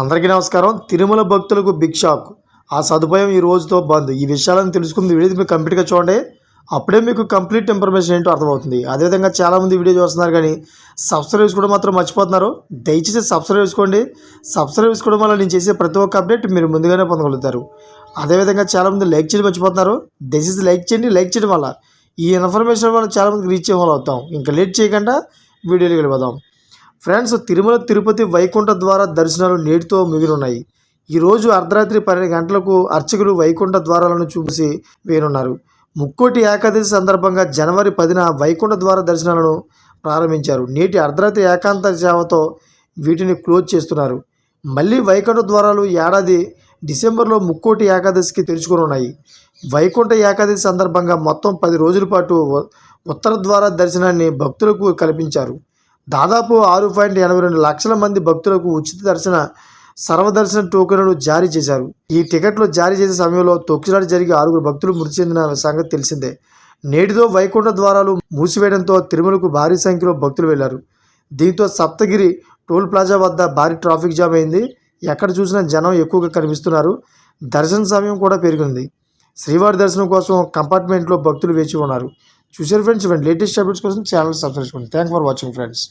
అందరికీ నమస్కారం. తిరుమల భక్తులకు బిగ్ షాక్. ఆ సదుపాయం ఈ రోజుతో బంద్. ఈ విషయాలను తెలుసుకుంది వీడియో మీరు కంప్లీట్గా చూడండి. అప్పుడే మీకు కంప్లీట్ ఇన్ఫర్మేషన్ ఏంటో అర్థమవుతుంది. అదేవిధంగా చాలామంది వీడియో చూస్తున్నారు కానీ సబ్స్క్రైబ్ చేసుకోవడం మాత్రం మర్చిపోతున్నారు. దయచేసి సబ్స్క్రైబ్ చేసుకోండి. సబ్స్క్రైబ్ చేసుకోవడం వల్ల నేను చేసే ప్రతి ఒక్క అప్డేట్ మీరు ముందుగానే పొందగలుగుతారు. అదేవిధంగా చాలామంది లైక్ చేయడం మర్చిపోతున్నారు. దయచేసి లైక్ చేయండి. లైక్ చేయడం వల్ల ఈ ఇన్ఫర్మేషన్ వల్ల చాలామందికి రీచ్ చేయడం వల్ల అవుతాం ఇంకా లేట్ చేయకుండా వీడియోలు వెళ్ళిపోదాం. ఫ్రెండ్స్ తిరుమల తిరుపతి వైకుంఠ ద్వార దర్శనాలు నేటితో మిగిలిన్నాయి. ఈరోజు అర్ధరాత్రి పన్నెండు గంటలకు అర్చకులు వైకుంఠ ద్వారాలను చూసి వేయనున్నారు ముక్కోటి ఏకాదశి సందర్భంగా జనవరి పదిన వైకుంఠ ద్వార దర్శనాలను ప్రారంభించారు. నేటి అర్ధరాత్రి ఏకాంత సేవతో వీటిని క్లోజ్ చేస్తున్నారు. మళ్ళీ వైకుంఠ ద్వారాలు ఏడాది డిసెంబర్లో ముక్కోటి ఏకాదశికి తెరుచుకునున్నాయి. వైకుంఠ ఏకాదశి సందర్భంగా మొత్తం పది రోజుల పాటు ఉత్తర ద్వార దర్శనాన్ని భక్తులకు కల్పించారు. దాదాపు ఆరు పాయింట్ ఎనభై రెండు లక్షల మంది భక్తులకు ఉచిత దర్శన సర్వదర్శన టోకెన్లు జారీ చేశారు. ఈ టికెట్లు జారీ చేసే సమయంలో తొక్కిసలాట జరిగి ఆరుగురు భక్తులు మృతి చెందిన సంగతి తెలిసిందే. నేటితో వైకుంఠ ద్వారాలు మూసివేయడంతో తిరుమలకు భారీ సంఖ్యలో భక్తులు వెళ్ళారు. దీంతో సప్తగిరి టోల్ ప్లాజా వద్ద భారీ ట్రాఫిక్ జామ్ అయింది. ఎక్కడ చూసినా జనం ఎక్కువగా కనిపిస్తున్నారు. దర్శన సమయం కూడా పెరిగింది. శ్రీవారి దర్శనం కోసం కంపార్ట్మెంట్లో భక్తులు వేచి ఉన్నారు. చూసారు ఫ్రెండ్స్ ఇవ్వండి. లేటెస్ట్ అప్డేట్స్ కోసం ఛానల్ సబ్స్క్రైబ్ చేసుకోండి. Thank for watching friends